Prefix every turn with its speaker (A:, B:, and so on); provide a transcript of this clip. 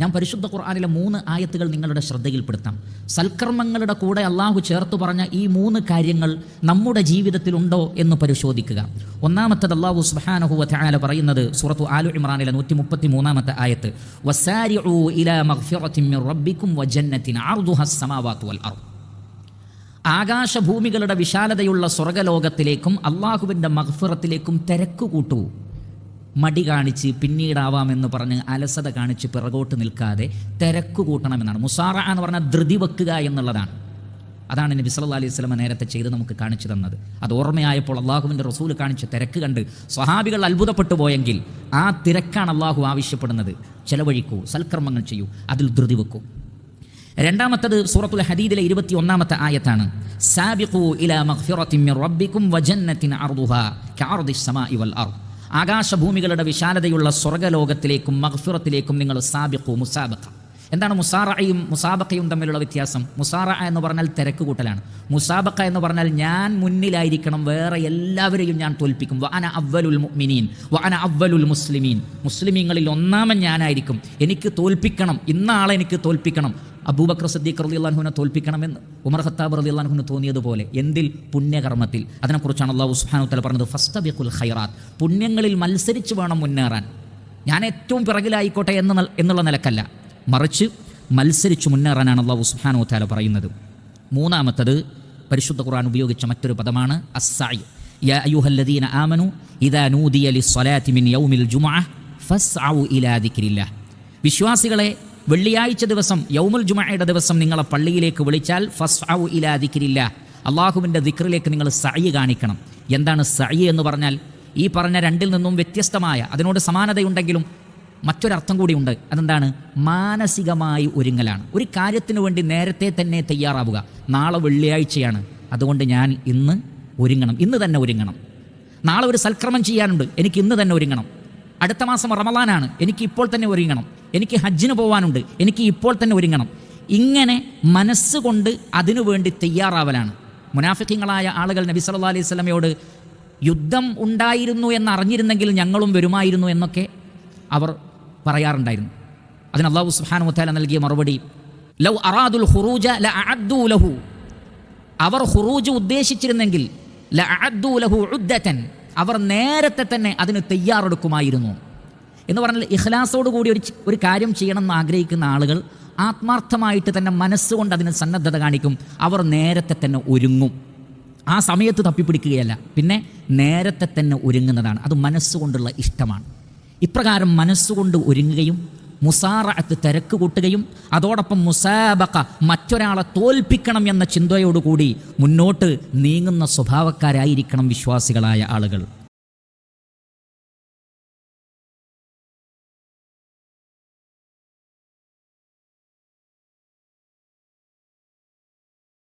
A: ഞാൻ പരിശുദ്ധ ഖുർആാനിലെ മൂന്ന് ആയത്തുകൾ നിങ്ങളുടെ ശ്രദ്ധയിൽപ്പെടുത്താം. സൽക്കർമ്മങ്ങളുടെ കൂടെ അള്ളാഹു ചേർത്ത് പറഞ്ഞ ഈ മൂന്ന് കാര്യങ്ങൾ നമ്മുടെ ജീവിതത്തിലുണ്ടോ എന്ന് പരിശോധിക്കുക. ഒന്നാമത്തത് അള്ളാഹു സുബ്ഹാനഹു വതആല പറയുന്നത് സൂറത്തു ആലു ഇമ്രാനിലെ നൂറ്റി മുപ്പത്തി മൂന്നാമത്തെ ആയത്ത് ആകാശഭൂമികളുടെ വിശാലതയുള്ള സ്വർഗലോകത്തിലേക്കും അള്ളാഹുവിന്റെ മഹ്ഫിറത്തിലേക്കും തിരക്ക് കൂട്ടൂ. മടി കാണിച്ച് പിന്നീടാവാമെന്ന് പറഞ്ഞ് അലസത കാണിച്ച് പിറകോട്ട് നിൽക്കാതെ തിരക്ക് കൂട്ടണമെന്നാണ്. മുസാറ എന്ന് പറഞ്ഞാൽ ധൃതി വെക്കുക എന്നുള്ളതാണ്. അതാണ് നബി സല്ലല്ലാഹു അലൈഹി സ്വലമ നേരത്തെ ചെയ്ത് നമുക്ക് കാണിച്ചു തന്നത്. അത് ഓർമ്മയായപ്പോൾ അള്ളാഹുവിന്റെ റസൂൽ കാണിച്ച തിരക്ക് കണ്ട് സ്വഹാബികൾ അത്ഭുതപ്പെട്ടു പോയെങ്കിൽ ആ തിരക്കാണ് അള്ളാഹു ആവശ്യപ്പെടുന്നത്. ചെലവഴിക്കൂ സൽക്കർമ്മങ്ങൾ ചെയ്യൂ അതിൽ ധൃതി വെക്കൂ. രണ്ടാമത്തത് സൂറത്തുൽ ഹദീദിലെ ഇരുപത്തി ഒന്നാമത്തെ ആയത്താണ്. സാബിഖു ഇലാ മഗ്ഫിറത്തിൻ റബ്ബിക്കും വജന്നത്തിൻ അർദുഹാ കഅർദിസ് സമാഇ വൽ അർദ്. ആകാശഭൂമികളുടെ വിശാലതയുള്ള സ്വർഗലോകത്തിലേക്കും മഹ്സുറത്തിലേക്കും നിങ്ങൾ സാബിഖു മുസാബഖ. എന്താണ് മുസാറയും മുസാബക്കയും തമ്മിലുള്ള വ്യത്യാസം? മുസാറ എന്ന് പറഞ്ഞാൽ തിരക്ക് കൂട്ടലാണ് മുസാബക്ക എന്ന് പറഞ്ഞാൽ ഞാൻ മുന്നിലായിരിക്കണം വേറെ എല്ലാവരെയും ഞാൻ തോൽപ്പിക്കും. വഅന അവലുൽ മുഅ്മിനീൻ വഅന അവലുൽ മുസ്ലിമീൻ. മുസ്ലിമീങ്ങളിൽ ഒന്നാമൻ ഞാനായിരിക്കും. എനിക്ക് തോൽപ്പിക്കണം ഇന്നാളെ എനിക്ക് തോൽപ്പിക്കണം. അബൂബക്കർ സദ്ദീഖ് റലി അള്ളാഹുവിനെ തോൽപ്പിക്കണമെന്ന് ഉമർ ഖത്താബ് റലി അള്ളാഹുവിന് തോന്നിയതുപോലെ. എന്തിൽ? പുണ്യകർമ്മത്തിൽ. അതിനെക്കുറിച്ചാണ് അള്ളാഹു സുബ്ഹാനഹു തല പറഞ്ഞത് ഫസ്തബിഖുൽ ഖൈറാത്ത്. പുണ്യങ്ങളിൽ മത്സരിച്ച് വേണം മുന്നേറാൻ. ഞാൻ ഏറ്റവും പിറകിലായിക്കോട്ടെ എന്ന് എന്നുള്ള നിലക്കല്ല. മറിച്ച് മത്സരിച്ച് മുന്നേറാനാണ് അള്ളാഹു സുബ്ഹാനഹു തആല പറയുന്നത്. മൂന്നാമത്തത് പരിശുദ്ധ ഖുർആൻ ഉപയോഗിച്ച മറ്റൊരു പദമാണ് അസ്സായി ആമനു ഇദാ നൂദിയ മിൻ യൗമിൽ ഇലാ ദിക്രില്ലാഹ്. വിശ്വാസികളെ വെള്ളിയാഴ്ച ദിവസം യൗമുൽ ജുമഅയുടെ ദിവസം നിങ്ങളെ പള്ളിയിലേക്ക് വിളിച്ചാൽ ഫസ്ഔ ഇലാ ദിക്രില്ലാഹ്. അള്ളാഹുവിന്റെ ദിക്റിലേക്ക് നിങ്ങൾ സഅയ് കാണിക്കണം. എന്താണ് സഅയ് എന്ന് പറഞ്ഞാൽ ഈ പറഞ്ഞ രണ്ടിൽ നിന്നും വ്യത്യസ്തമായ അതിനോട് സമാനതയുണ്ടെങ്കിലും മറ്റൊരർത്ഥം കൂടിയുണ്ട്. അതെന്താണ്? മാനസികമായി ഒരുങ്ങലാണ്. ഒരു കാര്യത്തിന് വേണ്ടി നേരത്തെ തന്നെ തയ്യാറാവുക. നാളെ വെള്ളിയാഴ്ചയാണ്. അതുകൊണ്ട് ഞാൻ ഇന്ന് ഒരുങ്ങണം. ഇന്ന് തന്നെ ഒരുങ്ങണം. നാളെ ഒരു സൽക്രമം ചെയ്യാനുണ്ട്. എനിക്ക് ഇന്ന് തന്നെ ഒരുങ്ങണം. അടുത്ത മാസം റമലാനാണ് എനിക്ക് ഇപ്പോൾ തന്നെ ഒരുങ്ങണം. എനിക്ക് ഹജ്ജിന് പോകാനുണ്ട് എനിക്ക് ഇപ്പോൾ തന്നെ ഒരുങ്ങണം. ഇങ്ങനെ മനസ്സുകൊണ്ട് അതിനുവേണ്ടി തയ്യാറാവലാണ്. മുനാഫിക്കങ്ങളായ ആളുകൾ നബി സല്ലാ അലൈഹി സ്വലമയോട് യുദ്ധം ഉണ്ടായിരുന്നു എന്നറിഞ്ഞിരുന്നെങ്കിൽ ഞങ്ങളും വരുമായിരുന്നു എന്നൊക്കെ അവർ പറയാറുണ്ടായിരുന്നു. അതിന് അള്ളാഹു സുബ്ഹാനഹു മുത്താല നൽകിയ മറുപടി ലൗ അറാദുൽ ഖുറൂജ ലഅഅദ്ദു ലഹു. അവർ ഹുറൂജ് ഉദ്ദേശിച്ചിരുന്നെങ്കിൽ ലഅഅദ്ദു ലഹു ഉദ്ദതൻ. അവർ നേരത്തെ തന്നെ അതിന് തയ്യാറെടുക്കുമായിരുന്നു. എന്ന് പറഞ്ഞാൽ ഇഖ്ലാസോട് കൂടി ഒരു ഒരു കാര്യം ചെയ്യണം എന്ന് ആഗ്രഹിക്കുന്ന ആളുകൾ ആത്മാർത്ഥമായിട്ട് തന്നെ മനസ്സുകൊണ്ട് അതിന് സന്നദ്ധത കാണിക്കും. അവർ നേരത്തെ തന്നെ ഒരുങ്ങും. ആ സമയത്ത് തപ്പിപ്പിടിക്കുകയല്ല. പിന്നെ നേരത്തെ തന്നെ ഒരുങ്ങുന്നതാണ്. അത് മനസ്സുകൊണ്ടുള്ള ഇഷ്ടമാണ്. ഇപ്രകാരം മനസ്സുകൊണ്ട് ഒരുങ്ങുകയും മുസാറത്ത് തിരക്ക് കൂട്ടുകയും അതോടൊപ്പം മുസാബക്ക മറ്റൊരാളെ തോൽപ്പിക്കണം എന്ന ചിന്തയോടുകൂടി മുന്നോട്ട് നീങ്ങുന്ന സ്വഭാവക്കാരായിരിക്കണം വിശ്വാസികളായ ആളുകൾ.